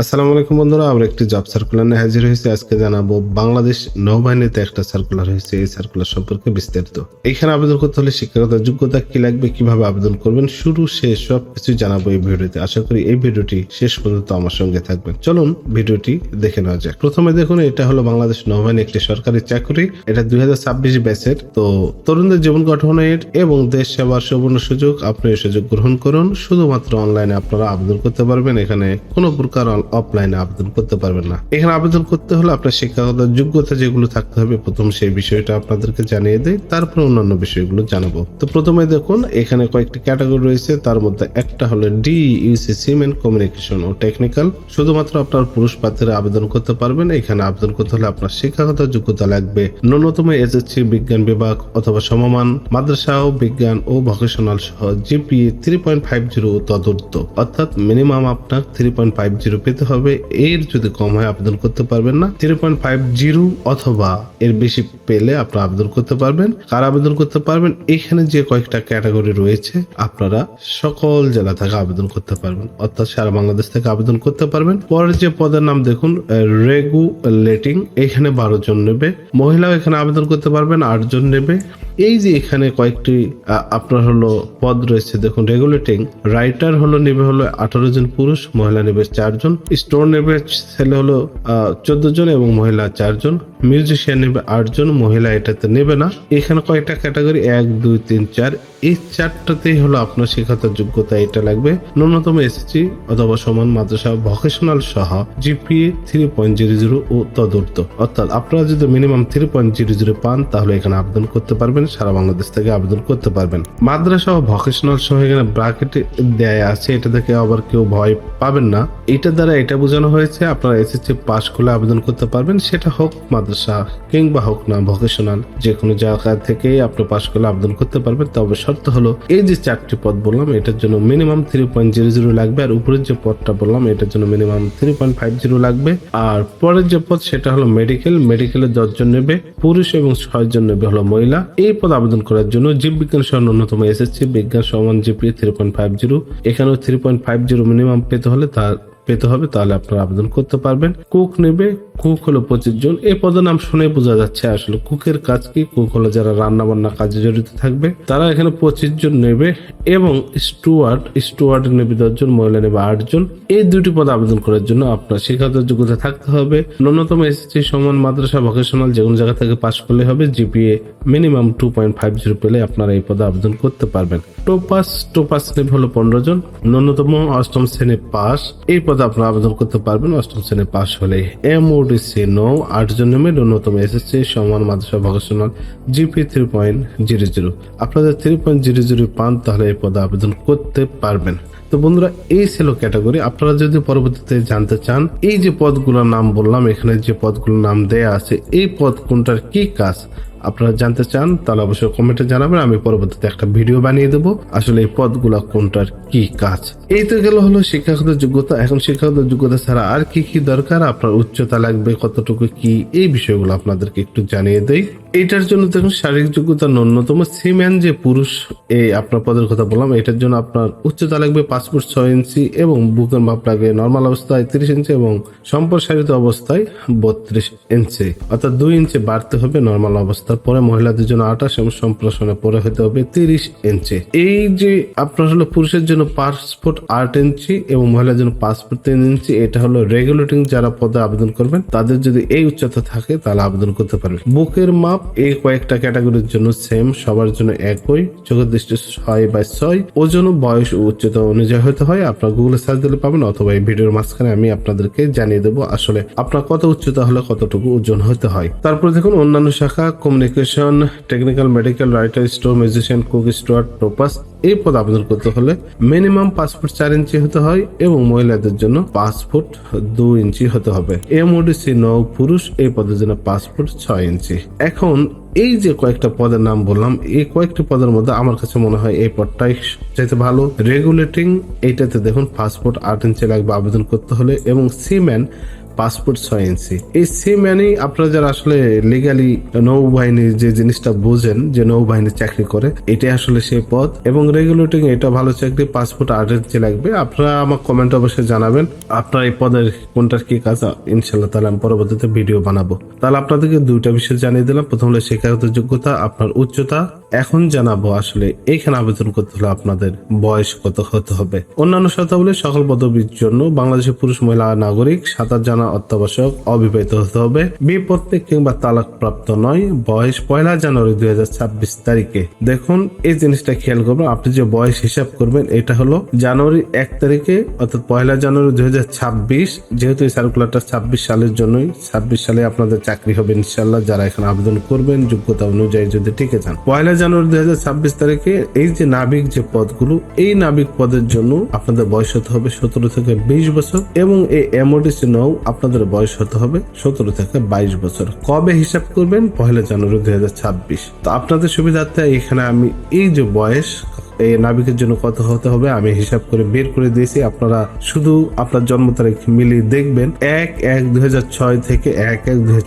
আসসালামু আলাইকুম বন্ধুরা, আমরা একটি জব সার্কুলার নিয়ে হাজির হয়েছি। আজকে জানাব বাংলাদেশ নৌবাহিনীতে একটা সার্কুলার হয়েছে। এই সার্কুলার সম্পর্কে বিস্তারিত। এখানে আবেদন করতে হলে শিক্ষাগত যোগ্যতা কি লাগবে, কীভাবে আবেদন করবেন, শুরু, শেষ সব কিছু জানাব এই ভিডিওতে। আশা করি এই ভিডিওটি শেষ পর্যন্ত আমার সঙ্গে থাকবেন। চলুন ভিডিওটি দেখে নেওয়া যাক। প্রথমে দেখুন, এটা হলো বাংলাদেশ নৌবাহিনী একটি সরকারি চাকরি। এটা দুই হাজার ছাব্বিশ ব্যাচের। তো তরুণদের জীবন গঠনের এবং দেশ সেবার সুবর্ণ সুযোগ, আপনি এই সুযোগ গ্রহণ করুন। শুধুমাত্র অনলাইনে আপনারা আবেদন করতে পারবেন। এখানে কোনো প্রকার অফলাইনে আবেদন করতে পারবেন না। এখানে আবেদন করতে হলে আপনার শিক্ষাগত যোগ্যতা যেগুলো থাকতে হবে, প্রথম সেই বিষয়টা আপনাদেরকে জানিয়ে দেয় তারপর অন্যান্য বিষয়গুলো জানাব। তো প্রথমে দেখুন, এখানে কয়েকটি ক্যাটাগরি রয়েছে, তার মধ্যে একটা হলো ডি ইউসি সিমেন্ট কমিউনিকেশন ও টেকনিক্যাল শুধুমাত্র আপনার পুরুষ প্রার্থীরা আবেদন করতে পারবেন, এখানে আবেদন করতে হলে আপনার শিক্ষাগত যোগ্যতা লাগবে ন্যূনতম এসএসসি বিজ্ঞান বিভাগ অথবা সমমান, মাদ্রাসা ও বিজ্ঞান ও ভোকেশনাল সহ GPA three point five zero তদূর্ত অর্থাৎ মিনিমাম আপনার থ্রি পয়েন্ট ফাইভ জিরো পেতে হবে। এর যদি কম হয়, আবেদন করতে পারবেন না। থ্রি পয়েন্ট ফাইভ জিরো অথবা এর বেশি পেলে আপনারা আবেদন করতে পারবেন। কার আবেদন করতে পারবেন, এখানে যে কয়েকটা ক্যাটাগরি রয়েছে, আপনারা সকল জেলা থেকে আবেদন করতে পারবেন। অর্থাৎ সারা বাংলাদেশ থেকে আবেদন করতে পারবেন। পরের যে পদের নাম দেখুন রেগুলেটিং, এখানে বারো জন নেবে। মহিলাও এখানে আবেদন করতে পারবেন, আট জন নেবে। এই যে এখানে কয়েকটি আপনার হলো পদ রয়েছে, দেখুন, রেগুলেটিং, রাইটার হলো নেবে হলো আঠারো জন পুরুষ, মহিলা নেবে চারজন স্টোর নেবে ছেলে হলো চোদ্দ জন এবং মহিলা চারজন মিউজিশিয়ান নেবে আটজন মহিলা এটাতে নেবে না। এখানে কয়েকটা ক্যাটাগরি, এক, দুই, তিন, চার, এই চারটাতেই হলো আপনার শিক্ষাগত যোগ্যতা। এটা লাগবে ন্যূনতম এসএসসি অথবা সমান মাদ্রাসা ভোকেশনাল সহ GPA three point zero zero ও তদূর্ত অর্থাৎ আপনারা যদি minimum three point zero zero পান, তাহলে এখানে আবেদন করতে পারবেন, সারা বাংলাদেশ থেকে আবেদন করতে পারবেন। মাদ্রাসা ও ভোকেশনাল সহ এখানে ব্রাকেট দেয় আছে, এটা থেকে আবার কেউ ভয় পাবেন না। এটা দ্বারা এটা বোঝানো হয়েছে, আপনারা এসএসসি পাস করলে আবেদন করতে পারবেন, সেটা হোক মাদ্রাসা কিংবা হোক না ভোকেশনাল যে কোনো জায়গা থেকেই আপনি পাস করলে আবেদন করতে পারবেন। তবে শর্ত হলো, এই যে চারটি পদ বললাম, এটার জন্য minimum three point zero zero লাগবে। আর উপরের যে পদটা বললাম, এটার জন্য minimum three point five zero লাগবে। আর পরের যে পদ, সেটা হলো মেডিকেল মেডিকেলে দশজন নেবে, পুরুষ এবং ছয় জন নেবে হলো মহিলা। এই পদ আবেদন করার জন্য জীববিজ্ঞান সহ ন্যূনতম এসএসসি বিজ্ঞান সমান GP three point five zero এখানেও three point five zero minimum পেতে হলে তার পেতে হবে, তাহলে আপনারা আবেদন করতে পারবেন। কুক নেবে, কুক হলো পঁচিশ জন। এই পদের নাম শুনে বোঝা যাচ্ছে আসলে কুকের কাজ কি। কুক হলো যারা রান্না বান্না কাজে জড়িত থাকবে। তারা এখানে পঁচিশ জন নেবে এবং স্টুয়ার্ড স্টুয়ার্ড নেবে দশজন মহিলা নেবে আটজন এই দুটি পদ আবেদন করার জন্য আপনার শিক্ষাগত যোগ্যতা থাকতে হবে। ন্যূনতম এসএসসি সমান মাদ্রাসা ভোকেশনাল যে কোনো জায়গা থেকে পাশ করলে হবে। GPA minimum two point five zero পেলে আপনারা এই পদে আবেদন করতে পারবেন। টোপাস টোপাস নেবে হলো পনেরো জন। ন্যূনতম অষ্টম শ্রেণি পাস এই পদে আপনারা আবেদন করতে পারবেন। অষ্টম শ্রেণি পাশ হলে এম ওডিসি নৌ আটজন নেমে ন্যূনতম এসএসসি সমান মাদ্রাসা vocational GP three point zero zero আপনাদের থ্রি পয়েন্ট জিরো জিরো পান, তাহলে এই পদে আবেদন করতে পারবেন। তো বন্ধুরা, এই ছিল ক্যাটাগরি। আপনারা যদি পরবর্তীতে জানতে চান, এই যে পদগুলোর নাম বললাম, এখানে যে পদগুলোর নাম দেয়া আছে, এই পদ কোনটার কি কাজ আপনারা জানতে চান, তাহলে অবশ্যই কমেন্টে জানাবেন, আমি পরবর্তীতে একটা ভিডিও বানিয়ে দেবো। আসলে এই পদগুলা কোনটার কি কাজ? এই তো গেল হলো শিক্ষাগত যোগ্যতা। এখন শিক্ষাগত যোগ্যতা ছাড়া আর কি কি দরকার? আপনার উচ্চতা লাগবে, কতটুকু কি? এই বিষয়গুলো আপনাদেরকে একটু জানিয়ে দেই। এটার জন্য দেখুন শারীরিক যোগ্যতা ন্যূনতম। সিম্যান যে পুরুষ এই আপনার পদের কথা বললাম, এটার জন্য আপনার উচ্চতা লাগবে পাঁচ ফুট ছয় ইঞ্চি এবং বুকের মাপ লাগবে নর্মাল অবস্থায় তিরিশ ইঞ্চি এবং সম্প্রসারিত অবস্থায় বত্রিশ ইঞ্চি। অর্থাৎ দুই ইঞ্চি বাড়তে হবে নর্মাল অবস্থার পরে। মহিলাদের জন্য আঠাশ এবং সম্প্রসারণের পরে হতে হবে তিরিশ ইঞ্চি। এই যে আপনার হলো পুরুষের জন্য পাঁচ ফুট আট ইঞ্চি এবং মহিলার জন্য পাঁচ ফুট তিন ইঞ্চি, এটা হলো রেগুলেটিং যারা পদে আবেদন করবেন, তাদের যদি এই উচ্চতা থাকে তাহলে আবেদন করতে পারবে বুকের মাপ এই কয়েকটা ক্যাটাগরির জন্য সেম সবার জন্য একই। চোখের দৃষ্টি ছয় বাই ছয়। ওজন বয়স ও উচ্চতা অনুযায়ী হতে হয়। আপনার গুগলে সার্চ দিলে পাবেন, অথবা এই ভিডিওর মাঝখানে আমি আপনাদেরকে জানিয়ে দেবো আসলে আপনার কত উচ্চতা হলে কতটুকু ওজন হতে হয়। তারপর দেখুন, অন্যান্য শাখা communication technical medical writer store musician cook স্টোয়ার টোপাস এই পদ আবেদন করতে হলে মিনিমাম পাঁচ ফুট চার ইঞ্চি হতে হয় এবং মহিলাদের জন্য পাঁচ ফুট দুই ইঞ্চি হতে হবে। এমওডিসি নৌ পুরুষ এই পদের জন্য পাঁচ ফুট ছয় ইঞ্চি। এখন এই যে কয়েকটা পদের নাম বললাম, এই কয়েকটি পদের মধ্যে আমার কাছে মনে হয় এই পদটাই চাইতে ভালো। রেগুলেটিং এইটাতে দেখুন পাসপোর্ট আট ইঞ্চি লাগবে আবেদন করতে হলে এবং সিম্যান পাসপোর্ট ছয় ইঞ্চি এই সি মানে আপনারা যারা আসলে লিগালি নৌবাহিনীর যে জিনিসটা বোঝেন, যে নৌবাহিনী চাকরি করে, এটাই আসলে সেই পদ এবং রেগুলেটিং এটা ভালো চাকরি পাসপোর্ট আট লাগবে, আপনারা আমার কমেন্ট অবশ্যই জানাবেন। আপনার এই পদের কোনটার কি কাজ ইনশাল্লাহ তাহলে আমি পরবর্তীতে ভিডিও বানাবো। তাহলে আপনাদেরকে দুইটা বিষয় জানিয়ে দিলাম। প্রথম হলো শিক্ষাগত যোগ্যতা, আপনার উচ্চতা। এখন জানাব আসলে এখানে আবেদন করতে হলে আপনাদের বয়স কত হতে হবে। অন্যান্য শর্তাবলী, সকল পদবীর জন্য বাংলাদেশের পুরুষ, মহিলা, নাগরিক, সাঁতার জানা অত্যাবশ্যক অবিবাহিত হতে হবে। বিপত্নিক কিংবা তালাক প্রাপ্ত নয়। বয়স পয়লা জানুয়ারি দুই তারিখে। দেখুন, এই জিনিসটা খেয়াল করবেন। আপনি যে বয়স হিসাব করবেন, এটা হলো জানুয়ারি এক তারিখে অর্থাৎ পয়লা জানুয়ারি দুই যেহেতু এই সার্কুলারটা ছাব্বিশ সালের জন্যই, ছাব্বিশ সালে আপনাদের চাকরি হবে ইনশাল্লাহ যারা এখানে আবেদন করবেন, যোগ্যতা অনুযায়ী যদি টিকে যান। পয়লা জানুয়ারি দুই ছাব্বিশ তারিখে এই যে নাবিক যে পদগুলো, এই নাবিক পদের জন্য আপনাদের বয়স হতে হবে সতেরো থেকে বিশ বছর এবং এই এমওডিসি নৌ আপনাদের বয়স হতে হবে সতেরো থেকে বাইশ বছর। কবে হিসাব করবেন? পহেলা জানুয়ারি দুই হাজার ছাব্বিশ। তো আপনাদের সুবিধার্থে এখানে আমি এই যে বয়স এই নাবিকের জন্য কত হতে হবে, আমি হিসাব করে বের করে দিয়েছি। আপনারা শুধু আপনার জন্ম তারিখ মিলিয়ে দেখবেন, এক এক দুই থেকে এক এক দুই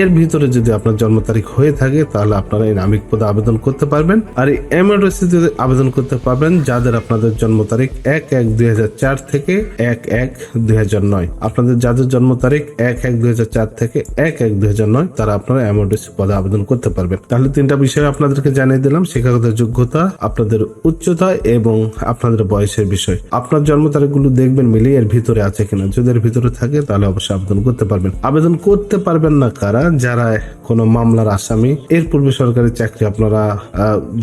এর ভিতরে যদি আপনার জন্ম তারিখ হয়ে থাকে, তাহলে আপনারা এই নাবিক পদে আবেদন করতে পারবেন। আর এই এমআরওসিতে আবেদন করতে পারবেন, যাদের আপনাদের জন্ম তারিখ এক এক দুই থেকে এক এক দুই আপনাদের যাদের জন্ম তারিখ এক এক দুই থেকে এক এক দুই তারা আপনারা এমআরওসি পদে আবেদন করতে পারবেন। তাহলে তিনটা বিষয় আপনাদেরকে জানিয়ে দিলাম, শিক্ষাগত যোগ্যতা, আপনাদের উচ্চতা এবং আপনাদের বয়সের বিষয়। আপনার জন্ম তারিখগুলো দেখবেন মিলে এর ভিতরে আছে কিনা। যদি এর ভিতরে থাকে, তাহলে অবশ্যই আবেদন করতে পারবেন। আবেদন করতে পারবেন না কারা? যারা কোনো মামলার আসামি, এর পূর্বে সরকারি চাকরি আপনারা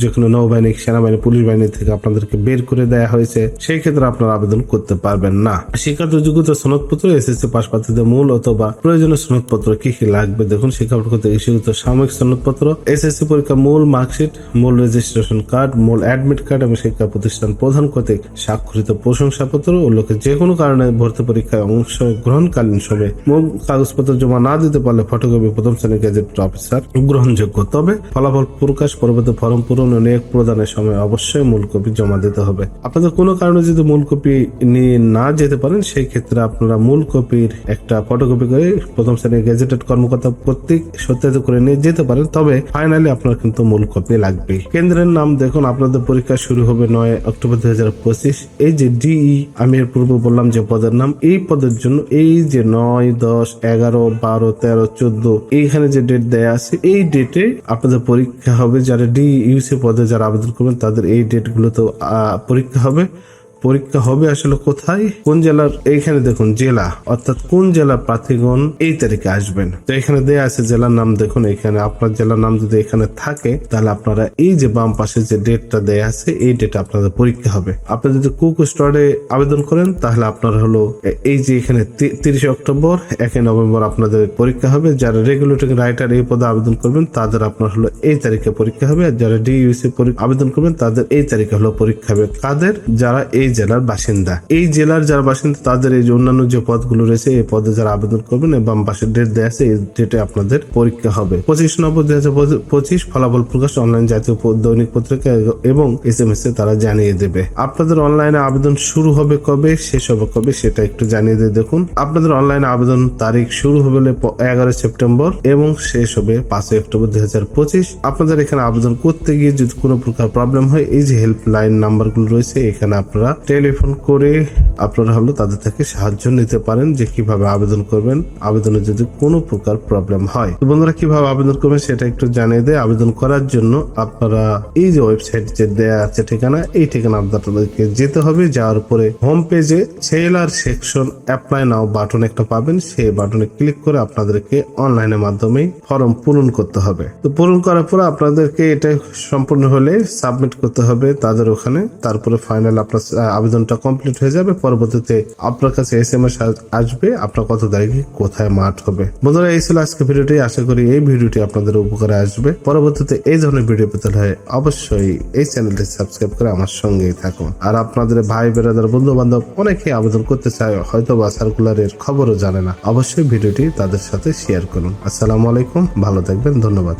যে কোনো নৌবাহিনী, সেনাবাহিনী, পুলিশ বাহিনী থেকে আপনাদেরকে বের করে দেওয়া হয়েছে, সেই ক্ষেত্রে আপনারা আবেদন করতে পারবেন না। শিক্ষাগত যোগ্যতা সনদপত্র, এসএসসি পাস মূল অথবা প্রয়োজনীয় সনদপত্র কি কি লাগবে? দেখুন শিক্ষাপত্র থেকে ইস্যুকৃত সাময়িক সনদপত্র, এসএসসি পরীক্ষা মূল মার্কশিট, মূল রেজিস্ট্রেশন কার্ড মূল অ্যাডমিট কার্ড এবং শিক্ষা প্রতিষ্ঠান প্রধান কর্তৃক স্বাক্ষরিত প্রশংসাপত্র উল্লেখে যে কোনো কারণে ভর্তি পরীক্ষায় অংশ গ্রহণকালীন সময়ে মূল কাগজপত্র জমা না দিতে পারলে ফটোকপি প্রথম শ্রেণির গেজেট অফিসার গ্রহণযোগ্য। তবে ফলাফল প্রকাশ পরবর্তী ফর্ম পূরণ ও নিয়োগ প্রদানের সময় অবশ্যই মূল কপি জমা দিতে হবে। আপনাদের কোনো কারণে যদি মূল কপি নিয়ে না যেতে পারেন, সেই ক্ষেত্রে আপনারা মূল কপির একটা ফটোকপি করে প্রথম শ্রেণির গেজেটেড কর্মকর্তা কর্তৃক সত্যায়িত করে নিয়ে যেতে পারেন। তবে ফাইনালি আপনার কিন্তু মূল কপি লাগবে কেন্দ্রের নাম দেখুন, আপনাদের পরীক্ষা শুরু হবে নয় অক্টোবর দু হাজার পঁচিশ। এই যে ডিই আমি এর পূর্বে বললাম যে পদের নাম, এই পদের জন্য এই যে নয়, দশ, এগারো, বারো, তেরো, চোদ্দ, এইখানে যে ডেট দেয়া আছে, এই ডেটে আপনাদের পরীক্ষা হবে যারা ডি ইউসি পদে যারা আবেদন করবেন, তাদের এই ডেট গুলোতে পরীক্ষা হবে। পরীক্ষা হবে আসলে কোথায়? কোন জেলার? এইখানে দেখুন, জেলা। অর্থাৎ কোন জেলার প্রার্থীগণ এই তারিখে আসবেন? তো এখানে দেয়া আছে জেলার নাম দেখুন, এখানে আপনার জেলার নাম যদি এখানে থাকে, তাহলে আপনারা এই যে বাম পাশে যে ডেটটা দেয়া আছে, এই ডেটে আপনাদের পরীক্ষা হবে। আপনি যদি কুক স্টোরে আবেদন করেন, তাহলে আপনার হলো এই যে এখানে তিরিশে অক্টোবর একই নভেম্বর আপনাদের পরীক্ষা হবে। যারা রেগুলেটরি রাইটার এই পদে আবেদন করবেন, তাদের আপনার হলো এই তারিখে পরীক্ষা হবে। আর যারা ডিইউসি আবেদন করবেন, তাদের এই তারিখে হলো পরীক্ষা হবে। কাদের যারা এই জেলার বাসিন্দা। এই জেলার যারা বাসিন্দা, তাদের এই যে অন্যান্য যে পদগুলো রয়েছে, এই পদে যারা আবেদন করবেন এবং পাশে ডেট দেওয়া আছে, এই ডেটে আপনাদের পরীক্ষা হবে। পঁচিশ নভেম্বর দুই হাজার পঁচিশ ফলাফল প্রকাশ অনলাইন জাতীয় দৈনিক পত্রিকা এবং এস এম এস এ তারা জানিয়ে দেবে। আপনাদের অনলাইনে আবেদন শুরু হবে কবে, শেষ হবে কবে, সেটা একটু জানিয়ে দিয়ে দেখুন। আপনাদের অনলাইনে আবেদন তারিখ শুরু হবে এগারো সেপ্টেম্বর এবং শেষ হবে পাঁচই অক্টোবর দুই হাজার পঁচিশ। আপনাদের এখানে আবেদন করতে গিয়ে যদি কোনো প্রকার প্রবলেম হয়, এই যে হেল্পলাইন নাম্বারগুলো রয়েছে, এখানে আপনারা টেলিফোন করে আপনারা হলো তাদের থেকে সাহায্য নিতে পারেন যে কীভাবে আবেদন করবেন। আবেদনে যদি কোনো প্রকার প্রবলেম হয়। তো বন্ধুরা, কীভাবে আবেদন করবেন সেটা একটু জানিয়ে দেয় আবেদন করার জন্য আপনারা এই যে ওয়েবসাইট যে দেয়া আছে ঠিকানা, এই ঠিকানা আপনাদেরকে যেতে হবে। যাওয়ার পরে হোম পেজে seller section apply now button একটা পাবেন। সেই বাটনে ক্লিক করে আপনাদেরকে অনলাইনের মাধ্যমে ফর্ম পূরণ করতে হবে। তো পূরণ করার পরে আপনাদেরকে এটা সম্পূর্ণ হলে সাবমিট করতে হবে তাদের ওখানে। তারপরে ফাইনাল আপনার আবেদনটা কমপ্লিট হয়ে যাবে, পরবর্তীতে আপনার কাছে এস এম এস আসবে, আপনার কত তারিখে কোথায় মাঠ হবে। বন্ধুরা, এই ছিল আজকে ভিডিওটি। আশা করি এই ভিডিওটি আপনাদের উপকারে আসবে। পরবর্তীতে এই ধরনের ভিডিও পেতে হলে অবশ্যই এই চ্যানেলটি সাবস্ক্রাইব করে আমার সঙ্গেই থাকুন। আর আপনাদের ভাই বেরাদার বন্ধু বান্ধব অনেকে আবেদন করতে চায় হয়তো বা সার্কুলারের খবরও জানে না। অবশ্যই ভিডিওটি তাদের সাথে শেয়ার করুন। আসসালামু আলাইকুম, ভালো থাকবেন, ধন্যবাদ।